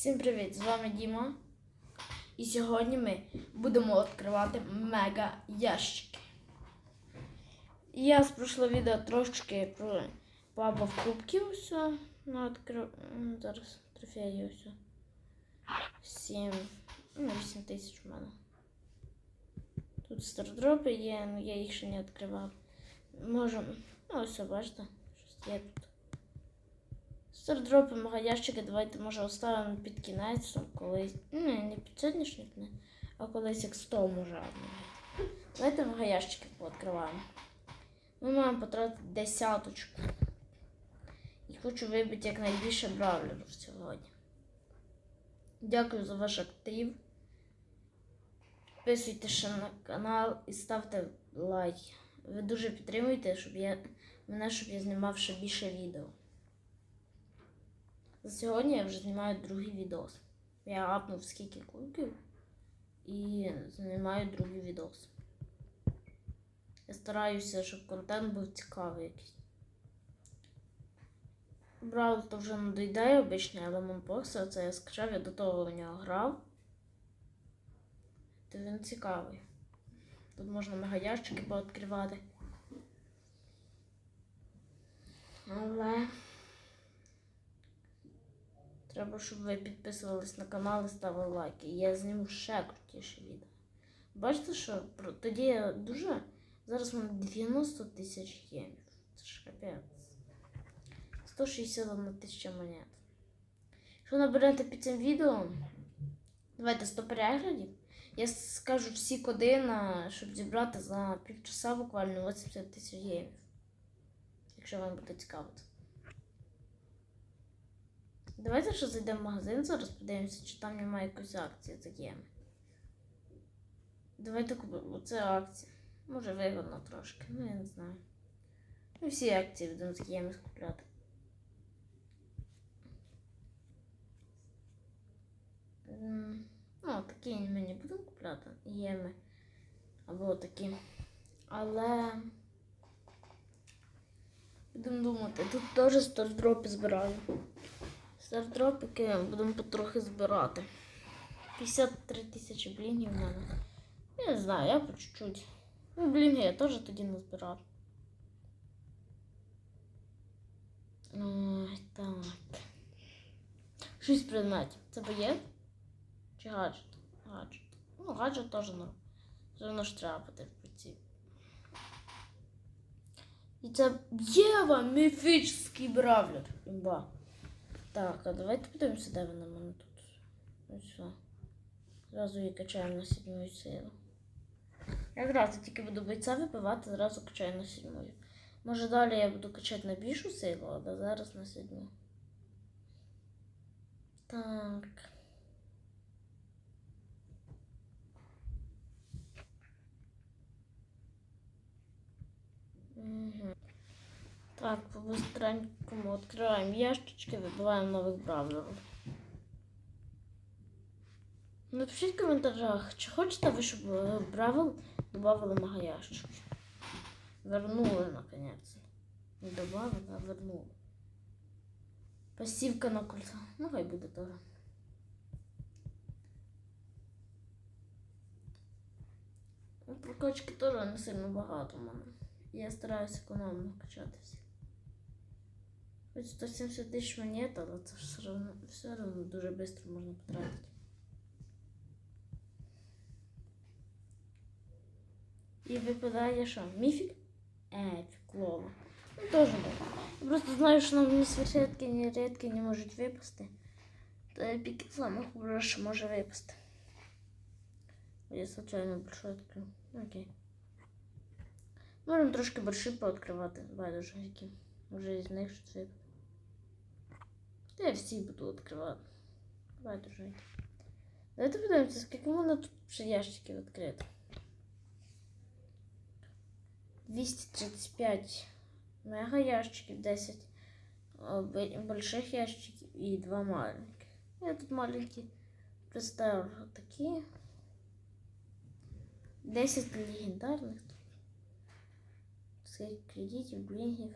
Всім привіт! З вами Діма. І сьогодні ми будемо відкривати мега ящики. Я з прошлого відео трошки про папав кубки все. Ну, відкрив... Зараз трофеї все. 7, ну, 8 тисяч в мене. Тут стардропи є, але я їх ще не відкривав. Можемо. Ну, ось, бачите, щось є тут. Стардропи, магаящики, давайте може оставимо під кінець, колись. Ну, не під сьогоднішній день, а колись як 100 може. Давайте магаящики пооткриваємо. Ми маємо потратити десяточку. І хочу вибити якнайбільше бравлерів сьогодні. Дякую за ваш актив. Підписуйтесь ще на канал і ставте лайк. Ви дуже підтримуєте, щоб я, мене, щоб я знімав ще більше відео. За сьогодні я вже знімаю другий відос. Я апнув скільки кубків і знімаю другий відос. Я стараюся, щоб контент був цікавий якийсь. Браул то вже не надоїдає обичний, але Монбокс, це я скачав, я до того в нього грав. То він цікавий. Тут можна мегаящики пооткривати. Але. Треба, щоб ви підписувались на канал і ставили лайки. Я зніму ще крутіше відео. Бачите, що тоді я дуже. Зараз мене 90 тисяч ємів. Це ж капець. 161 тисяча монет. Якщо наберете під цим відео, давайте 100 переглядів. Я скажу всі коди, на, щоб зібрати за півчаса буквально 80 тисяч ємів. Якщо вам буде цікаво. Це. Давайте ще зайдемо в магазин, зараз подивимося, чи там немає якоїсь акції єми. Давайте купимо. Оце акція. Може вигодно трошки, ну я не знаю. Ми всі акції будемо єми скупляти. Ну, такі ми не будемо купляти. Єми. Або такі. Але. Будемо думати, тут теж стардропи збираю. Стардропики будемо потрохи збирати. 53 тисячі блінів в мене. Я не знаю, я по чуть-чуть. Ну, блін, я теж тоді не збирав. Ой, так. Шість предметів. Це боєць? Чи гаджет? Гаджет. Ну, гаджет теж. Все одно ж треба ці. І це Єва, міфічний бравлер. Імба. Так, а давайте подивимося, де вона в мене тут. Ось все. Зразу її качаємо на сідьму силу. Я тільки буду бойця випивати, зразу качаю на сідьму. Може далі я буду качати на більшу силу, але зараз на сідьму. Так. Угу. Так, по-быстренькому открываем ящички, выбиваем новых бравлеров. Напишіть в коментарях, чи хочете ви, щоб е, бравл додали магаящик. Вернули, наконец. Не добавили, а вернули. Пасівка на кольцо. Ну, хай буде теж. Ну, Прокачки теж не сильно багато в мене. Я стараюся економно качатися. Хоч 170 тисяч монет, але це ж все одно, все одно дуже швидко можна потратити. І випадає що? Міфік? Епік, лола. Ну, теж добре. Я просто знаю, що нам ні сверхредки, ні редки не можуть випасти. То епік саме хуже, що може випасти. Я случайно большой відкрив. Окей. Можемо трошки борщі пооткривати. Байдуже які. Може з них щось випаде. Та я всі буду відкривати. Байдуже які. Давайте подивимося, скільки мене тут ще ящиків відкрито. 235 мега ящиків, 10 больших ящиків і 2 маленьких. Я тут маленькі представив такі. 10 легендарних. Скільки кредитів, блінгів.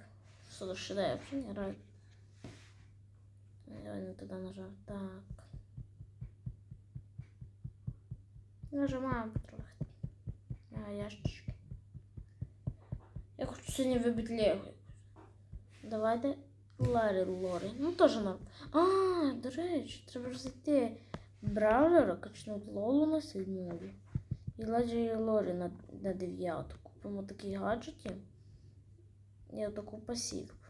Що до шеде, я взагалі не граю. Я не туди нажав. Так. Нажимаємо трохи. А, ящички. Я хочу сьогодні вибити Лего. Давайте Ларі Лорі. Ну теж норм. А, до речі, треба ж зайти качнути Лолу на седьмую. І Леджі Лорі на, на дев'яту. Купимо такі гаджети. І отаку пасівку.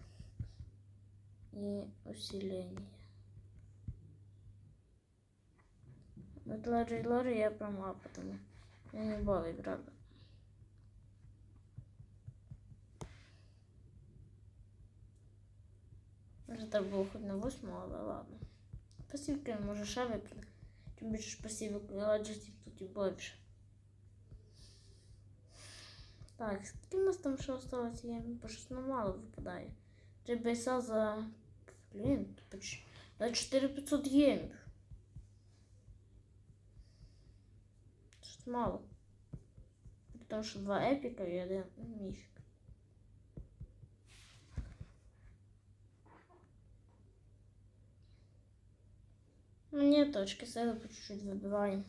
І усилення. Вот Леджі Лорі я промав, потому я не бавий, правда. Може так було хоч на восьму, але ладно. Пасівки може ще випаде. Тим більше пасівок гаджетів тут і більше. Так, скільки у нас там ще осталось є? Бо щось нам мало випадає. Треба за. Блін, за 4500 ємів. Щось мало. Тому що два епіка і один міфік. Мені точки сили по чуть-чуть вибиваємо.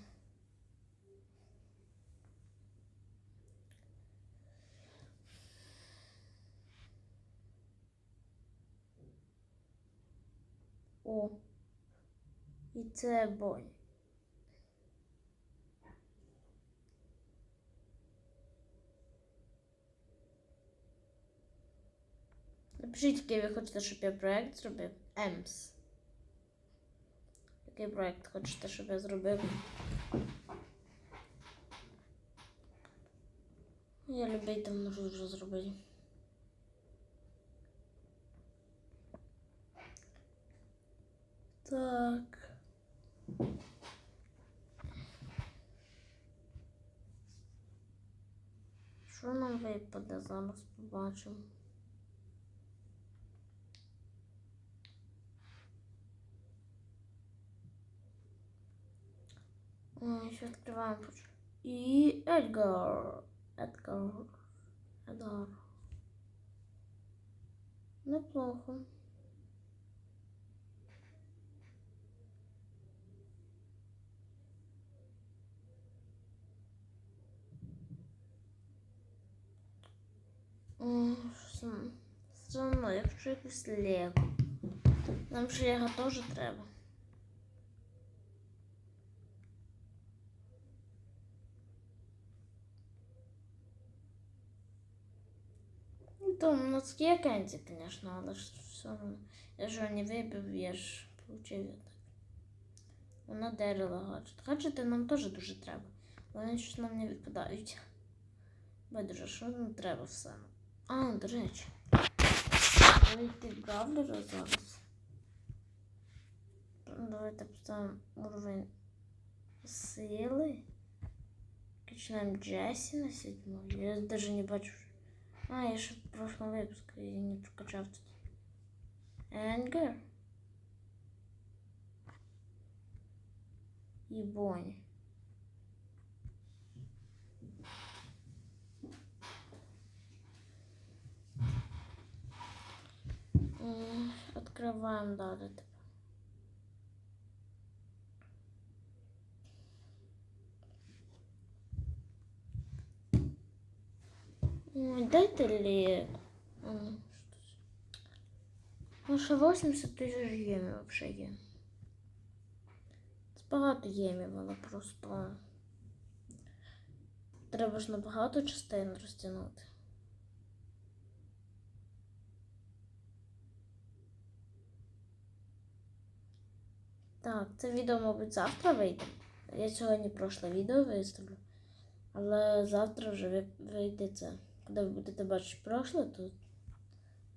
О. І це бонь. Напишіть, який ви хочете, щоб я проєкт зробив. Емс. Який проєкт хочете, щоб я зробив? Я любий там можу вже зробити. Так. Що нам випаде зараз побачимо? Еще открываем. И Эдгар. Эдгар. Эдгар. Ну, Неплохо. Все я хочу якийсь лего. Нам Шлега тоже теж. Ну, там носки я Кенді, конечно, але ж все одно. Я ж його не вибив, я ж получив так. Вона дерила гаджет. Гаджети нам теж дуже треба. Вони щось нам не відпадають. Байдуже, що нам треба все. А, до речі. Вийти Бравлера зараз. Давайте поставимо уровень сили. Качаємо Джесі на седьму. Я даже не бачу. А, я ще в прошлом випуску її не прокачав тут. Енгер. І Бонні. М, Открываем далі. тепер. Дайте ли... Ну, ще 80 тисяч ємів вже є. Це багато ємів, але просто... Треба ж на багато частин розтягнути. Так, це відео, мабуть, завтра вийде. Я сьогодні прошле відео виставлю. Але завтра вже вийде це. Коли ви будете бачити прошле, то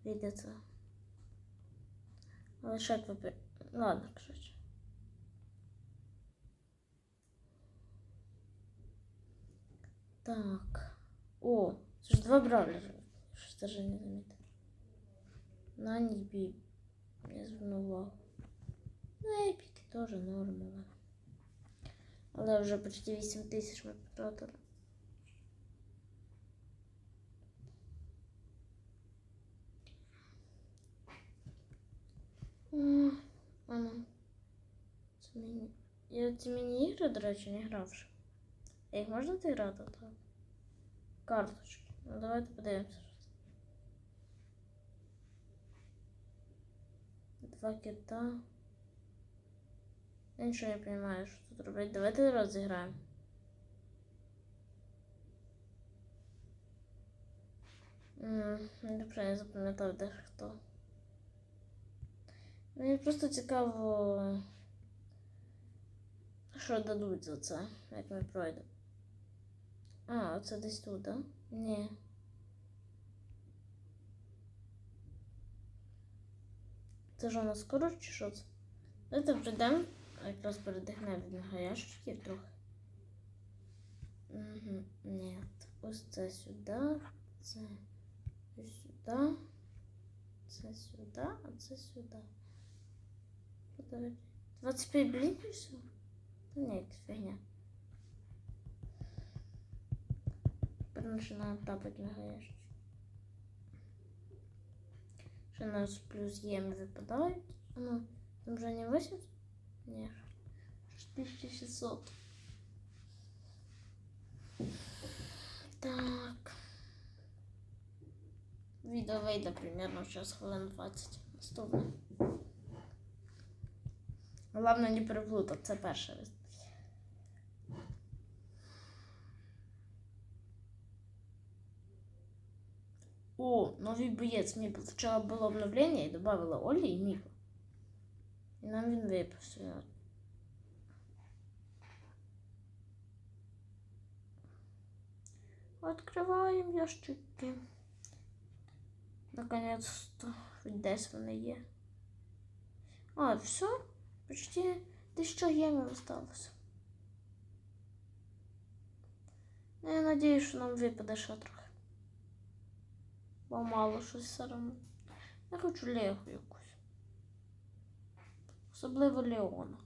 вийде це. Але ще папір. Ладно, коротше. Так. О, це ж два бравлера. Щось даже не замітив. На ніч бій. Не звернув увагу. Ну, епіки теж норм, але. Але вже почти 8 тисяч ми потратили. М, а ну. Це мені. Я ці міні-ігри, до речі, не грав ще. А їх можна зіграти так? Карточки. Ну давайте подивимося. Два кита. Я нічого не розумію, що тут робити. Давайте розіграємо. Добре, я запам'ятав де хто. Мені просто цікаво, що дадуть за це, як ми пройдемо. А, оце десь тут, да? Ні. Це ж у нас скоро чи що це? Давайте прийдемо, якраз передихнемо від мегаящиків трохи. Угу, ні. Ось це сюди, це сюди, це сюди, а це сюди. Подожди. 25 блінків всього? Та ні, якась фігня. Тепер починаємо тапати мегаящики. Ще у нас плюс єм випадають. А Ну, там вже не 8? Ні. 1600. Так. Відео вийде примерно час хвилин 20. Наступне. Головне не переплутати, це перше. раз. О, новий боєць. Мені спочатку було обновлення і додали Олі і Міку. І нам він сьогодні. Откриваємо ящики. Наконец-то десь вони є. А, все? Почти тисяча гемів осталось. Ну, я надіюсь, що нам випаде ще трохи. Бо мало щось все одно. Я хочу Лего якусь. Особливо Леона.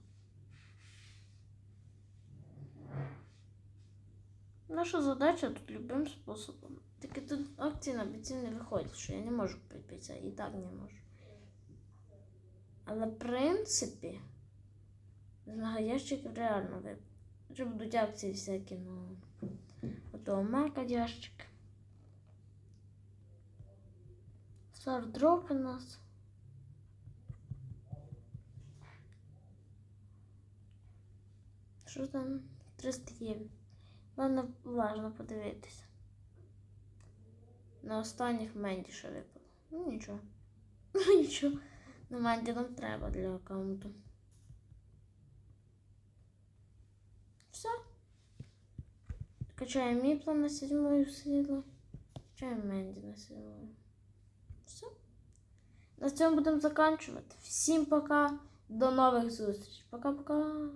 Наша задача тут любим способом. Тільки тут акції на бійців не виходять, що я не можу купити бійця. І так не можу. Але в принципі, з многоящиків реально вип. Вже будуть акції всякі, ну. Ото мека ящик. Стардроп у нас. Що там? 300 євро. Ладно, важно подивитися. На останніх Менді ще випало. Ну нічого. Ну нічого. Ну Менді нам треба для аккаунту. Все. Качаємо Міпла на седьмую силу. Качаем Менді на седьмую. Все. На цьому будемо закінчувати. Всім пока. До нових зустрічей. Пока-пока.